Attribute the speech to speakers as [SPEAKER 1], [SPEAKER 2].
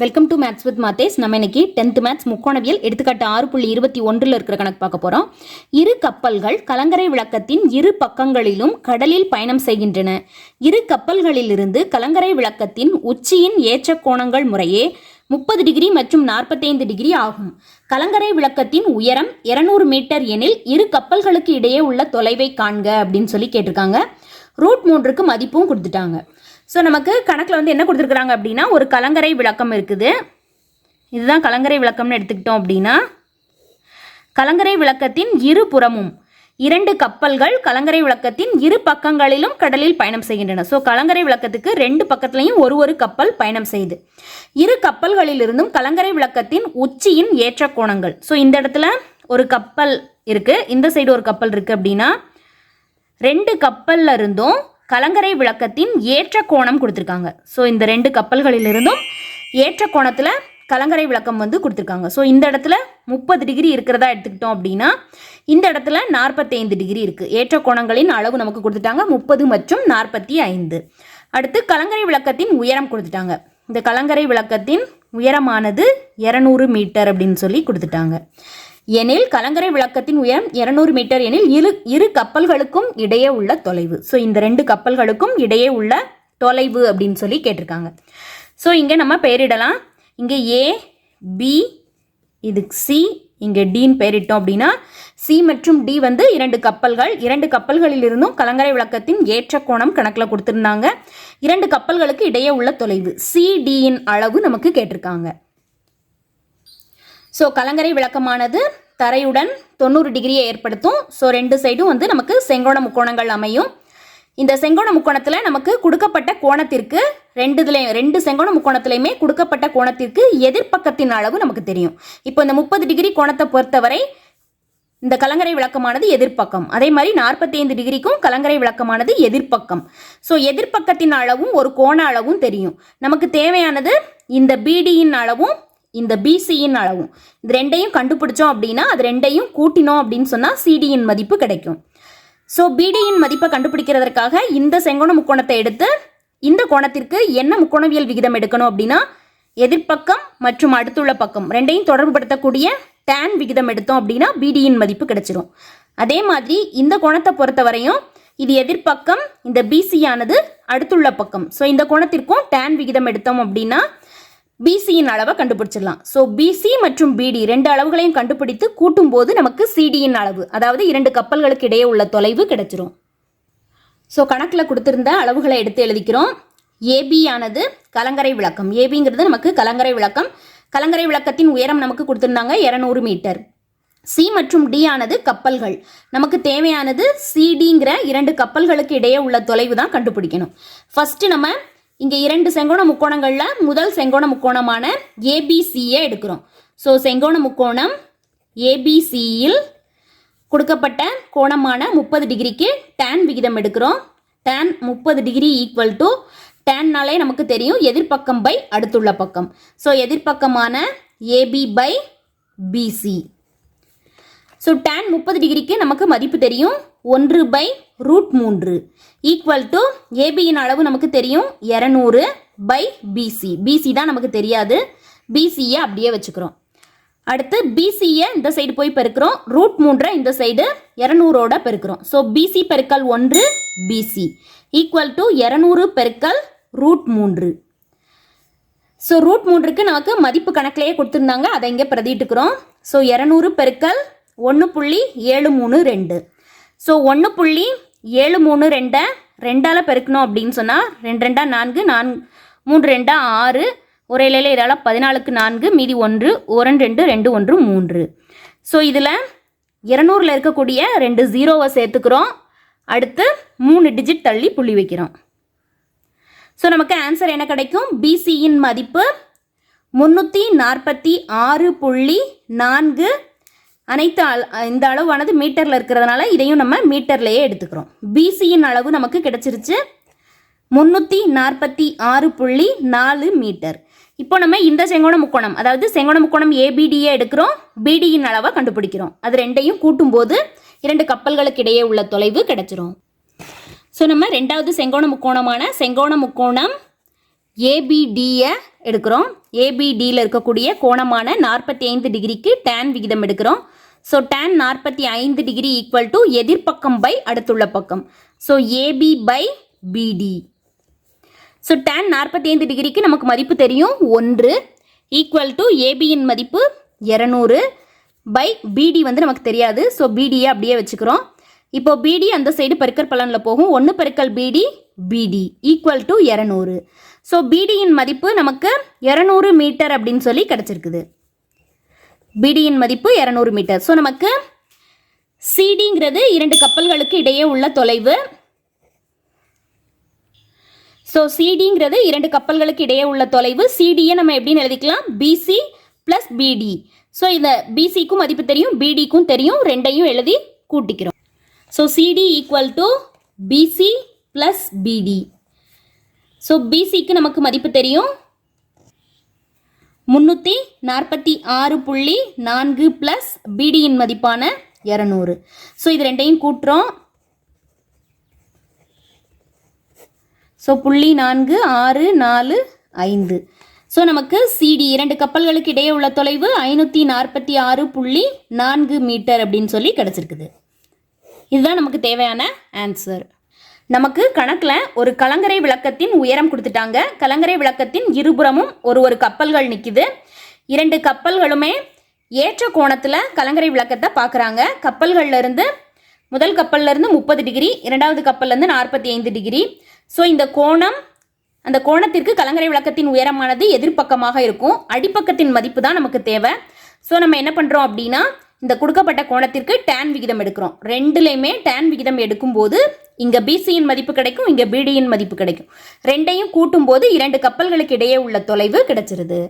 [SPEAKER 1] Welcome to maths with maths நம்ம இன்னைக்கு tenth maths முக்கோணவியல் எடுத்துக்காட்டு ஆறு புள்ளி இருபத்தி ஒன்றில் இருக்கிற கணக்கு பார்க்க போகிறோம் இரு கப்பல்கள் கலங்கரை விளக்கத்தின் இரு பக்கங்களிலும் கடலில் பயணம் செய்கின்றன. இரு கப்பல்களிலிருந்து கலங்கரை விளக்கத்தின் உச்சியின் ஏற்ற கோணங்கள் முறையே முப்பது டிகிரி மற்றும் நாற்பத்தைந்து டிகிரி ஆகும். கலங்கரை விளக்கத்தின் உயரம் 200 மீட்டர் எனில் இரு கப்பல்களுக்கு இடையே உள்ள தொலைவை காண்க அப்படின்னு சொல்லி கேட்டிருக்காங்க. ரூட் மூன்றுக்கு மதிப்பும் கொடுத்துட்டாங்க. ஸோ நமக்கு கணக்கில் வந்து என்ன கொடுத்துருக்குறாங்க அப்படின்னா ஒரு கலங்கரை விளக்கம் இருக்குது. இதுதான் கலங்கரை விளக்கம்னு எடுத்துக்கிட்டோம் அப்படின்னா கலங்கரை விளக்கத்தின் இரு புறமும் இரண்டு கப்பல்கள் கலங்கரை விளக்கத்தின் இரு பக்கங்களிலும் கடலில் பயணம் செய்கின்றன. ஸோ கலங்கரை விளக்கத்துக்கு ரெண்டு பக்கத்துலையும் ஒரு ஒரு கப்பல் பயணம் செய்யுது இரு கப்பல்களிலிருந்தும் கலங்கரை விளக்கத்தின் உச்சியின் ஏற்ற கோணங்கள். ஸோ இந்த இடத்துல ஒரு கப்பல் இருக்குது இந்த சைடு ஒரு கப்பல் இருக்குது அப்படின்னா ரெண்டு கப்பல்ல இருந்தும் கலங்கரை விளக்கத்தின் ஏற்ற கோணம் கொடுத்துருக்காங்க. ஸோ இந்த ரெண்டு கப்பல்களிலிருந்தும் ஏற்ற கோணத்தில் கலங்கரை விளக்கம் வந்து கொடுத்துருக்காங்க. ஸோ இந்த இடத்துல முப்பது டிகிரி இருக்கிறதா எடுத்துக்கிட்டோம் அப்படின்னா இந்த இடத்துல நாற்பத்தைந்து டிகிரி இருக்குது ஏற்ற கோணங்களின் அளவு நமக்கு கொடுத்துட்டாங்க முப்பது மற்றும் நாற்பத்தி ஐந்து. அடுத்து கலங்கரை விளக்கத்தின் உயரம் கொடுத்துட்டாங்க. இந்த கலங்கரை விளக்கத்தின் உயரமானது இரநூறு மீட்டர் அப்படின்னு சொல்லி கொடுத்துட்டாங்க. எனில் கலங்கரை விளக்கத்தின் உயரம் 200 மீட்டர் எனில் இரு இரு கப்பல்களுக்கும் இடையே உள்ள தொலைவு. ஸோ இந்த ரெண்டு கப்பல்களுக்கும் இடையே உள்ள தொலைவு அப்படின்னு சொல்லி கேட்டிருக்காங்க. ஸோ இங்கே நம்ம பெயரிடலாம். இங்கே ஏ பி இது சி இங்கே டின்னு பெயரிட்டோம் அப்படின்னா சி மற்றும் டி வந்து இரண்டு கப்பல்கள். இரண்டு கப்பல்களில் இருந்தும் கலங்கரை விளக்கத்தின் ஏற்ற கோணம் கணக்கில் கொடுத்துருந்தாங்க. இரண்டு கப்பல்களுக்கு இடையே உள்ள தொலைவு. சிடியின் அளவு நமக்கு கேட்டிருக்காங்க. ஸோ கலங்கரை விளக்கமானது தரையுடன் தொண்ணூறு டிகிரியை ஏற்படுத்தும். ஸோ ரெண்டு சைடும் வந்து நமக்கு செங்கோண முக்கோணங்கள் அமையும். இந்த செங்கோண முக்கோணத்தில் நமக்கு கொடுக்கப்பட்ட கோணத்திற்கு ரெண்டுதுலேயும் ரெண்டு செங்கோண முக்கோணத்துலையுமே கொடுக்கப்பட்ட கோணத்திற்கு எதிர்ப்பக்கத்தின் அளவு நமக்கு தெரியும். இப்போ இந்த முப்பது டிகிரி கோணத்தை பொறுத்தவரை இந்த கலங்கரை விளக்கமானது எதிர்ப்பக்கம். அதே மாதிரி நாற்பத்தி ஐந்து டிகிரிக்கும் கலங்கரை விளக்கமானது எதிர்ப்பக்கம். ஸோ எதிர்ப்பக்கத்தின் அளவும் ஒரு கோண அளவும் தெரியும். நமக்கு தேவையானது இந்த பிடியின் அளவும் இந்த பிசியின் அளவும். இது ரெண்டையும் கண்டுபிடிச்சோம் அப்படின்னா அது ரெண்டையும் கூட்டினோம் அப்படின்னு சொன்னால் சிடியின் மதிப்பு கிடைக்கும். ஸோ பிடியின் மதிப்பை கண்டுபிடிக்கிறதற்காக இந்த செங்கோண முக்கோணத்தை எடுத்து இந்த கோணத்திற்கு என்ன முக்கோணவியல் விகிதம் எடுக்கணும் அப்படின்னா எதிர்ப்பக்கம் மற்றும் அடுத்துள்ள பக்கம் ரெண்டையும் தொடர்புபடுத்தக்கூடிய டேன் விகிதம் எடுத்தோம் அப்படின்னா பிடியின் மதிப்பு கிடைச்சிரும். அதே மாதிரி இந்த கோணத்தை பொறுத்தவரையும் இது எதிர்ப்பக்கம் இந்த பிசியானது அடுத்துள்ள பக்கம். ஸோ இந்த கோணத்திற்கும் டேன் விகிதம் எடுத்தோம் அப்படின்னா பிசியின் அளவை கண்டுபிடிச்சிடலாம். ஸோ பிசி மற்றும் பிடி ரெண்டு அளவுகளையும் கண்டுபிடித்து கூட்டும்போது நமக்கு சிடியின் அளவு அதாவது இரண்டு கப்பல்களுக்கு இடையே உள்ள தொலைவு கிடைச்சிரும். ஸோ கணக்கில் கொடுத்துருந்த அளவுகளை எடுத்து எழுதிக்கிறோம். ஏபி ஆனது கலங்கரை விளக்கம். ஏபிங்கிறது நமக்கு கலங்கரை விளக்கம். கலங்கரை விளக்கத்தின் உயரம் நமக்கு கொடுத்துருந்தாங்க இரநூறு மீட்டர். சி மற்றும் டி ஆனது கப்பல்கள். நமக்கு தேவையானது சிடிங்கிற இரண்டு கப்பல்களுக்கு இடையே உள்ள தொலைவு தான் கண்டுபிடிக்கணும். ஃபர்ஸ்ட் நம்ம இங்கே இரண்டு செங்கோண முக்கோணங்களில் முதல் செங்கோண முக்கோணமான ஏபிசியை எடுக்கிறோம். ஸோ செங்கோண முக்கோணம் ஏபிசியில் கொடுக்கப்பட்ட கோணமான முப்பது டிகிரிக்கு டேன் விகிதம் எடுக்கிறோம். டேன் முப்பது டிகிரி ஈக்குவல் டு டேன்னாலே நமக்கு தெரியும் எதிர்ப்பக்கம் பை அடுத்துள்ள பக்கம். So எதிர்ப்பக்கமான AB by BC so tan முப்பது டிகிரிக்கு நமக்கு மதிப்பு தெரியும். ஒன்று பை ரூட் மூன்று. ஈக்குவல் டு ஏபியின் அளவு நமக்கு தெரியும் இரநூறு பை பிசி பிசி தான் நமக்கு தெரியாது. பிசியை அப்படியே வச்சுக்கிறோம். அடுத்து பிசியை இந்த சைடு போய் பெருக்கிறோம். ரூட் மூன்றை இந்த சைடு இரநூறோட பெருக்கிறோம். ஸோ பிசி பெருக்கல் ஒன்று பிசி ஈக்குவல் டு இரநூறு பெருக்கல் ரூட் மூன்று. ஸோ ரூட் மூன்றுக்கு நமக்கு மதிப்பு கணக்கிலேயே கொடுத்துருந்தாங்க. அதை இங்கே பிரதிட்டுக்கிறோம் ஸோ இரநூறு பெருக்கல் ஒன்று புள்ளி ஏழு மூணு ரெண்டு. ஸோ ஒன்று புள்ளி ஏழு மூணு ரெண்டை ரெண்டால் பெருக்கணும் அப்படின்னு சொன்னால் ரெண்டு ரெண்டா நான்கு நான் மூன்று ரெண்டா ஆறு ஒரே இலையில் இதால் பதினாலுக்கு நான்கு மீதி ஒன்று ஒரு ரெண்டு ரெண்டு ஒன்று மூன்று. ஸோ இதில் இரநூறுல இருக்கக்கூடிய ரெண்டு ஜீரோவை சேர்த்துக்கிறோம். அடுத்து மூணு டிஜிட் தள்ளி புள்ளி வைக்கிறோம். ஸோ நமக்கு ஆன்சர் என்ன கிடைக்கும்? பிசியின் மதிப்பு முந்நூற்றி நாற்பத்தி ஆறு புள்ளி நான்கு அனைத்து இந்த அளவானது மீட்டரில் இருக்கிறதுனால இதையும் நம்ம மீட்டர்லேயே எடுத்துக்கிறோம். பிசியின் அளவு நமக்கு கிடைச்சிருச்சு முந்நூற்றி நாற்பத்தி ஆறு புள்ளி நாலு மீட்டர். இப்போ நம்ம இந்த செங்கோண முக்கோணம் அதாவது செங்கோண முக்கோணம் ஏபிடியை எடுக்கிறோம். பிடியின் அளவை கண்டுபிடிக்கிறோம். அது ரெண்டையும் கூட்டும்போது இரண்டு கப்பல்களுக்கு இடையே உள்ள தொலைவு கிடைச்சிரும். ஸோ நம்ம ரெண்டாவது செங்கோண முக்கோணமான செங்கோண முக்கோணம் ஏபிடியை எடுக்கிறோம். ஏபிடியில் இருக்கக்கூடிய கோணமான நாற்பத்தி ஐந்து டிகிரிக்கு டேன் விகிதம் எடுக்கிறோம். ஸோ டேன் நாற்பத்தி ஐந்து டிகிரி ஈக்குவல் டு எதிர்ப்பக்கம் பை அடுத்துள்ள பக்கம். So AB by BD so tan நாற்பத்தி ஐந்து டிகிரிக்கு நமக்கு மதிப்பு தெரியும். ஒன்று ஈக்குவல் டு ஏபியின் மதிப்பு இரநூறு பை பிடி வந்து நமக்கு தெரியாது. ஸோ பிடியை அப்படியே வச்சுக்கிறோம். இப்போ பிடி அந்த சைடு பெருக்கல் பலனில் போகும். ஒன்று பெருக்கல் பிடி பிடி ஈக்குவல் டு இரநூறு. ஸோ பிடியின் மதிப்பு நமக்கு இரநூறு மீட்டர் அப்படின்னு சொல்லி கிடச்சிருக்குது. பிடியின் மதிப்பு இரநூறு மீட்டர். ஸோ நமக்கு சிடிங்கிறது இரண்டு கப்பல்களுக்கு இடையே உள்ள தொலைவு. ஸோ சிடிங்கிறது இரண்டு கப்பல்களுக்கு இடையே உள்ள தொலைவு. சிடியை நம்ம எப்படின்னு எழுதிக்கலாம்? பிசி ப்ளஸ் பிடி ஸோ இந்த பிசிக்கும் மதிப்பு தெரியும் பிடிக்கும் தெரியும். ரெண்டையும் எழுதி கூட்டிக்கிறோம். So CD equal to BC plus BD so பிசிக்கு நமக்கு மதிப்பு தெரியும். முந்நூற்றி நாற்பத்தி ஆறு புள்ளி நான்கு ப்ளஸ் பிடியின் மதிப்பான இரநூறு. ஸோ இது ரெண்டையும் கூட்டுறோம். ஸோ புள்ளி நான்கு ஆறு நாலு ஐந்து. ஸோ நமக்கு சிடி இரண்டு கப்பல்களுக்கு இடையே உள்ள தொலைவு ஐநூற்றி நாற்பத்தி ஆறு புள்ளி நான்கு மீட்டர் அப்படின்னு சொல்லி கிடச்சிருக்குது. இதுதான் நமக்கு தேவையான ஆன்சர் நமக்கு கணக்கில் ஒரு கலங்கரை விளக்கத்தின் உயரம் கொடுத்துட்டாங்க. கலங்கரை விளக்கத்தின் இருபுறமும் ஒரு ஒரு கப்பல்கள் நிற்கிது இரண்டு கப்பல்களுமே ஏற்ற கோணத்தில் கலங்கரை விளக்கத்தை பார்க்குறாங்க கப்பல்கள்லேருந்து முதல் கப்பல்லேருந்து முப்பது டிகிரி இரண்டாவது கப்பல்லேருந்து நாற்பத்தி ஐந்து டிகிரி. ஸோ இந்த கோணம் அந்த கோணத்திற்கு கலங்கரை விளக்கத்தின் உயரமானது எதிர்ப்பக்கமாக இருக்கும். அடிப்பக்கத்தின் மதிப்பு தான் நமக்கு தேவை. ஸோ நம்ம என்ன பண்ணுறோம் அப்படின்னா இந்த கொடுக்கப்பட்ட கோணத்திற்கு டேன் விகிதம் எடுக்கிறோம். ரெண்டுலையுமே டேன் விகிதம் எடுக்கும்போது இங்கே பிசியின் மதிப்பு கிடைக்கும் இங்கே பிடியின் மதிப்பு கிடைக்கும். ரெண்டையும் கூட்டும்போது இரண்டு கப்பல்களுக்கு இடையே உள்ள தொலைவு கிடைச்சிருது.